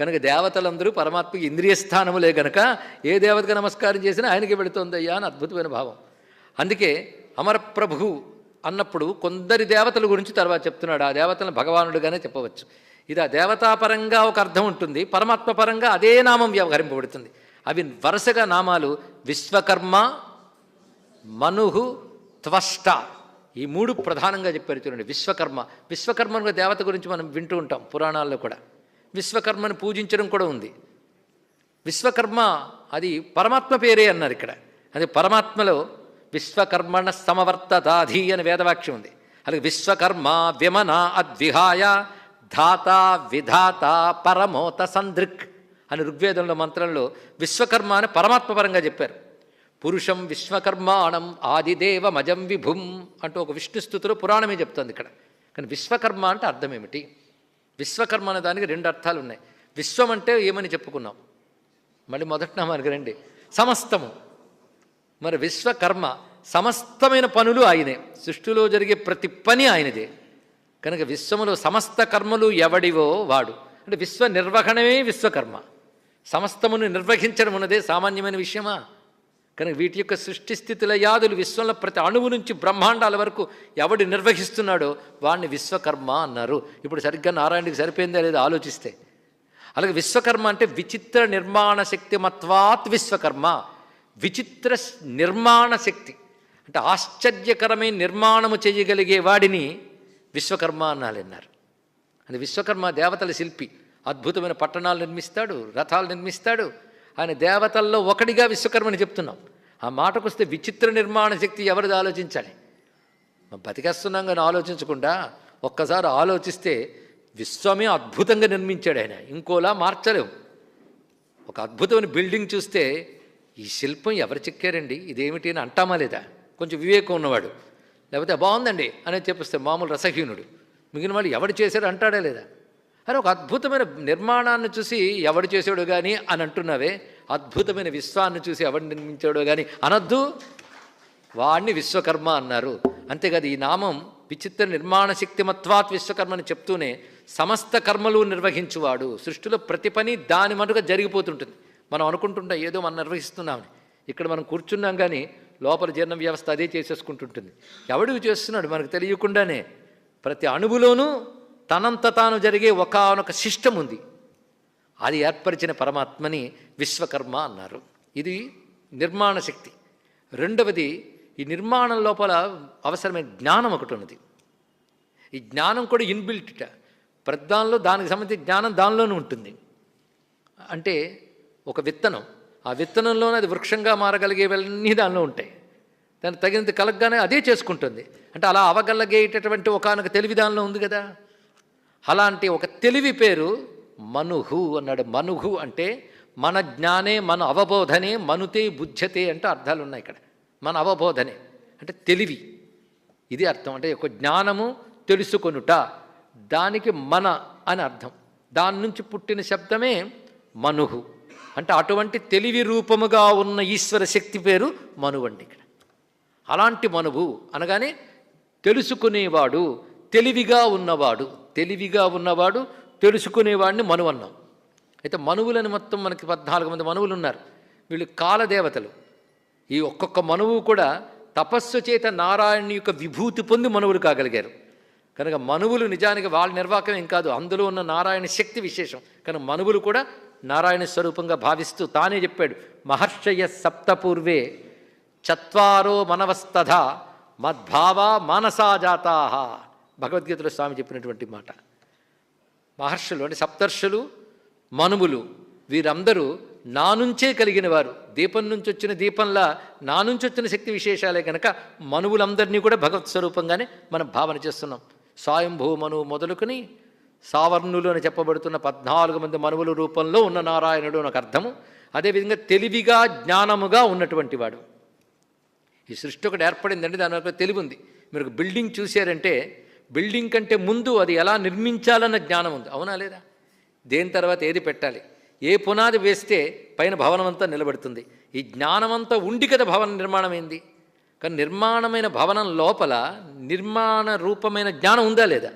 కనుక దేవతలందరూ పరమాత్మకి ఇంద్రియ స్థానములే గనక ఏ దేవతకు నమస్కారం చేసినా ఆయనకి వెళుతోందయ్యా అని అద్భుతమైన భావం. అందుకే అమరప్రభు అన్నప్పుడు కొందరి దేవతల గురించి తర్వాత చెప్తున్నాడు. ఆ దేవతలను భగవానుడుగానే చెప్పవచ్చు. ఇది ఆ దేవతాపరంగా ఒక అర్థం ఉంటుంది. పరమాత్మ పరంగా అదే నామం వ్యవహరింపబడుతుంది. అవి వరుసగా నామాలు విశ్వకర్మ మనుహు త్వష్ట. ఈ మూడు ప్రధానంగా చెప్పారు చూడండి. విశ్వకర్మ. విశ్వకర్మ దేవత గురించి మనం వింటూ ఉంటాం పురాణాల్లో కూడా. విశ్వకర్మను పూజించడం కూడా ఉంది. విశ్వకర్మ అది పరమాత్మ పేరే అన్నారు ఇక్కడ. అది పరమాత్మలో విశ్వకర్మణ సమవర్తదాధి అని వేదవాక్యం ఉంది. అలాగే విశ్వకర్మ విమన అద్విహాయ ధాత విధాత పరమోత సందృక్ అని ఋగ్వేదంలో మంత్రంలో విశ్వకర్మ అని పరమాత్మపరంగా చెప్పారు. పురుషం విశ్వకర్మాణం ఆదిదేవమజం విభుం అంటూ ఒక విష్ణుస్థుతిలో పురాణమే చెప్తుంది ఇక్కడ. కానీ విశ్వకర్మ అంటే అర్థం ఏమిటి? విశ్వకర్మ అనే దానికి రెండు అర్థాలు ఉన్నాయి. విశ్వం అంటే ఏమని చెప్పుకున్నాం? మళ్ళీ మొదటి మనకి రండి. సమస్తము. మరి విశ్వకర్మ సమస్తమైన పనులు ఆయనే. సృష్టిలో జరిగే ప్రతి పని ఆయనదే. కనుక విశ్వములో సమస్త కర్మలు ఎవడివో వాడు. అంటే విశ్వ నిర్వహణమే విశ్వకర్మ. సమస్తమును నిర్వహించడం ఉన్నదే సామాన్యమైన విషయమా? కనుక వీటి యొక్క సృష్టి స్థితుల యాదులు విశ్వంలో ప్రతి అణువు నుంచి బ్రహ్మాండాల వరకు ఎవడు నిర్వహిస్తున్నాడో వాడిని విశ్వకర్మ అన్నారు. ఇప్పుడు సరిగ్గా నారాయణకి సరిపోయిందా లేదా ఆలోచిస్తే? అలాగే విశ్వకర్మ అంటే విచిత్ర నిర్మాణ శక్తి మత్వాత్ విశ్వకర్మ. విచిత్ర నిర్మాణ శక్తి. అంటే ఆశ్చర్యకరమైన నిర్మాణము చేయగలిగే వాడిని విశ్వకర్మ అన్నారు. అది విశ్వకర్మ దేవతల శిల్పి. అద్భుతమైన పట్టణాలు నిర్మిస్తాడు రథాలు నిర్మిస్తాడు ఆయన దేవతల్లో ఒకటిగా విశ్వకర్మని చెప్తున్నాం. ఆ మాటకు వస్తే విచిత్ర నిర్మాణ శక్తి ఎవరిది ఆలోచించాలి? బతికేస్తున్నాం కానీ ఆలోచించకుండా ఒక్కసారి ఆలోచిస్తే విశ్వమే అద్భుతంగా నిర్మించాడు ఆయన. ఇంకోలా మార్చలేము ఒక అద్భుతమైన బిల్డింగ్ చూస్తే ఈ శిల్పం ఎవరు చెక్కారండి? ఇదేమిటి అని అంటామా లేదా? కొంచెం వివేకం ఉన్నవాడు. లేకపోతే బాగుందండి అని చెప్పిస్తే మామూలు రసహీనుడు. మిగిలిన వాళ్ళు ఎవడు చేశారు అంటాడా లేదా? అని ఒక అద్భుతమైన నిర్మాణాన్ని చూసి ఎవడు చేసాడు కానీ అని అంటున్నావే? అద్భుతమైన విశ్వాన్ని చూసి ఎవడు నిర్మించాడో కానీ అనొద్దు. వాణ్ణి విశ్వకర్మ అన్నారు. అంతేకాదు ఈ నామం విచిత్ర నిర్మాణ శక్తిమత్వాత్ విశ్వకర్మని చెప్తూనే సమస్త కర్మలు నిర్వహించువాడు. సృష్టిలో ప్రతి పని దాని మటుగా జరిగిపోతుంటుంది. మనం అనుకుంటుంటాం ఏదో మనం నిర్వహిస్తున్నామని. ఇక్కడ మనం కూర్చున్నాం కానీ లోపల జీర్ణ వ్యవస్థ అదే చేసేసుకుంటుంటుంది. ఎవడికి చేస్తున్నాడు మనకు తెలియకుండానే? ప్రతి అణువులోనూ తనంత తాను జరిగే ఒకానొక సిస్టమ్ ఉంది అది ఏర్పరిచిన పరమాత్మని విశ్వకర్మ అన్నారు. ఇది నిర్మాణ శక్తి. రెండవది ఈ నిర్మాణం లోపల అవసరమైన జ్ఞానం ఒకటి ఉన్నది ఈ జ్ఞానం కూడా ఇన్బిల్ట్ ప్రధానంలో దానికి సంబంధించిన జ్ఞానం దానిలోనే ఉంటుంది. అంటే ఒక విత్తనం. ఆ విత్తనంలోనే అది వృక్షంగా మారగలిగేవన్నీ దానిలో ఉంటాయి. దానికి తగినంత కలగగానే అదే చేసుకుంటుంది. అంటే అలా అవగలిగేటటువంటి ఒకనొక తెలివి దానిలో ఉంది కదా. అలాంటి ఒక తెలివి పేరు మనుహు అన్నాడు. మనుహు అంటే మన జ్ఞానే మన అవబోధనే మనుతే బుద్ధతే అంటే అర్థాలు ఉన్నాయి ఇక్కడ. మన అవబోధనే అంటే తెలివి. ఇది అర్థం. అంటే ఒక జ్ఞానము తెలుసుకొనుట. దానికి మన అని అర్థం. దాని నుంచి పుట్టిన శబ్దమే మనుహు. అంటే అటువంటి తెలివి రూపముగా ఉన్న ఈశ్వర శక్తి పేరు మనువండి ఇక్కడ. అలాంటి మనువు అనగానే తెలుసుకునేవాడు. తెలివిగా ఉన్నవాడు తెలివిగా ఉన్నవాడు తెలుసుకునేవాడిని మనువు అన్నాం. అయితే మనువులని మొత్తం మనకి పద్నాలుగు మంది మనువులు ఉన్నారు వీళ్ళు కాలదేవతలు. ఈ ఒక్కొక్క మనువు కూడా తపస్సు చేత నారాయణుని యొక్క విభూతి పొంది మనువులు కాగలిగారు. కనుక మనువులు నిజానికి వాళ్ళ నిర్వాహకం ఏం కాదు అందులో ఉన్న నారాయణ శక్తి విశేషం. కనుక మనువులు కూడా నారాయణ స్వరూపంగా భావిస్తూ తానే చెప్పాడు మహర్షయ సప్తపూర్వే చత్వారో మనవస్తథ మద్భావ మానసాజాతా భగవద్గీతలో స్వామి చెప్పినటువంటి మాట. మహర్షులు అంటే సప్తర్షులు మనుములు వీరందరూ నా నుంచే కలిగిన వారు దీపం నుంచి వచ్చిన దీపంలా నా నుంచి వచ్చిన శక్తి విశేషాలే కనుక మనువులందరినీ కూడా భగవత్ స్వరూపంగానే మనం భావన చేస్తున్నాం. స్వయంభూ మనువు మొదలుకొని సావర్ణులు అని చెప్పబడుతున్న పద్నాలుగు మంది మనువుల రూపంలో ఉన్న నారాయణుడు నాకు అర్థము. అదేవిధంగా తెలివిగా జ్ఞానముగా ఉన్నటువంటి వాడు. ఈ సృష్టి ఒకటి ఏర్పడిందండి దాని ఒక తెలివి ఉంది. మీరు ఒక బిల్డింగ్ చూశారంటే బిల్డింగ్ కంటే ముందు అది ఎలా నిర్మించాలన్న జ్ఞానం ఉంది. అవునా లేదా? దేని తర్వాత ఏది పెట్టాలి? ఏ పునాది వేస్తే పైన భవనం అంతా నిలబడుతుంది? ఈ జ్ఞానమంతా ఉండి కదా భవన నిర్మాణం అయింది. కానీ నిర్మాణమైన భవనం లోపల నిర్మాణ రూపమైన జ్ఞానం ఉందా లేదా?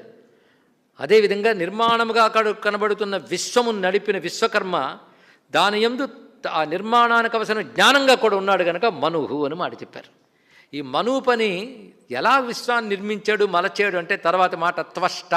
అదేవిధంగా నిర్మాణముగా అక్కడ కనబడుతున్న విశ్వము నడిపిన విశ్వకర్మ దాని యందు ఆ నిర్మాణానికి అవసరం జ్ఞానంగా కూడా ఉన్నాడు కనుక మనుహు అని మాట చెప్పారు. ఈ మనువు పని ఎలా విశ్వాన్ని నిర్మించాడు మలచాడు అంటే తర్వాత మాట త్వష్ట.